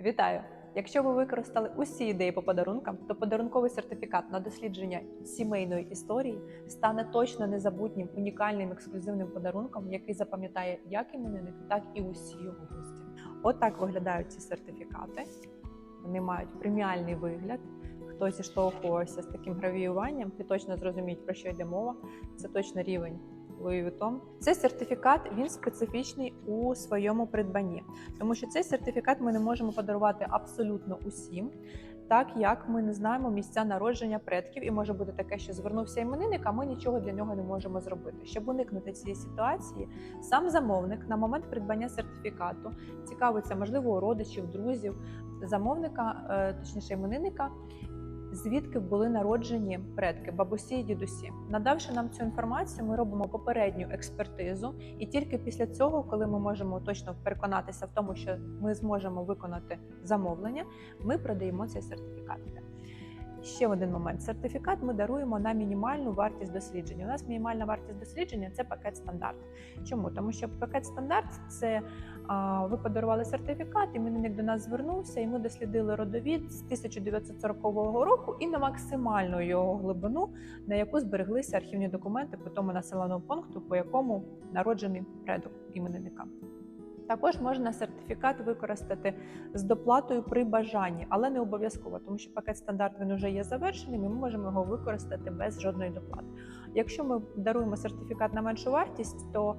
Вітаю! Якщо ви використали усі ідеї по подарункам, то подарунковий сертифікат на дослідження сімейної історії стане точно незабутнім, унікальним ексклюзивним подарунком, який запам'ятає як іменинник, так і усі його гості. От виглядають ці сертифікати. Вони мають преміальний вигляд. Хто зіштовхувався з таким гравіюванням, ти точно зрозуміють, про що йде мова. Це точно рівень Louis Vuitton. Цей сертифікат він специфічний у своєму придбанні, тому що цей сертифікат ми не можемо подарувати абсолютно усім. Так як ми не знаємо місця народження предків, і може бути таке, що звернувся іменинник, а ми нічого для нього не можемо зробити. Щоб уникнути цієї ситуації, сам замовник на момент придбання сертифікату цікавиться, можливо, у родичів, друзів, замовника, е, точніше іменинника, звідки були народжені предки, бабусі і дідусі. Надавши нам цю інформацію, ми робимо попередню експертизу, і тільки після цього, коли ми можемо точно переконатися в тому, що ми зможемо виконати замовлення, ми продаємо цей сертифікат. Ще один момент: сертифікат ми даруємо на мінімальну вартість дослідження. У нас мінімальна вартість дослідження це пакет стандарт. Чому? Тому що пакет стандарт це а, ви подарували сертифікат, іменинник до нас звернувся, і ми дослідили родовід з 1940 року і на максимальну його глибину, на яку збереглися архівні документи по тому населеному пункту, по якому народжений предок іменинника. Також можна сертифікат використати з доплатою при бажанні, але не обов'язково, тому що пакет стандарт він вже є завершеним, і ми можемо його використати без жодної доплати. Якщо ми даруємо сертифікат на меншу вартість, то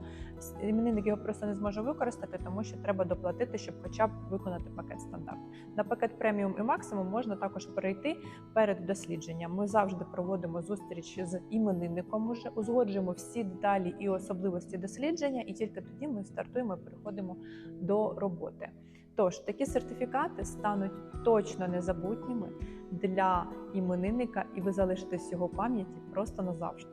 іменинник його просто не зможе використати, тому що треба доплатити, щоб хоча б виконати пакет стандарт. На пакет преміум і максимум можна також перейти перед дослідженням. Ми завжди проводимо зустріч з іменинником, уже узгоджуємо всі деталі і особливості дослідження, і тільки тоді ми стартуємо і переходимо до роботи. Тож такі сертифікати стануть точно незабутніми для іменинника, і ви залишитесь його пам'яті просто назавжди.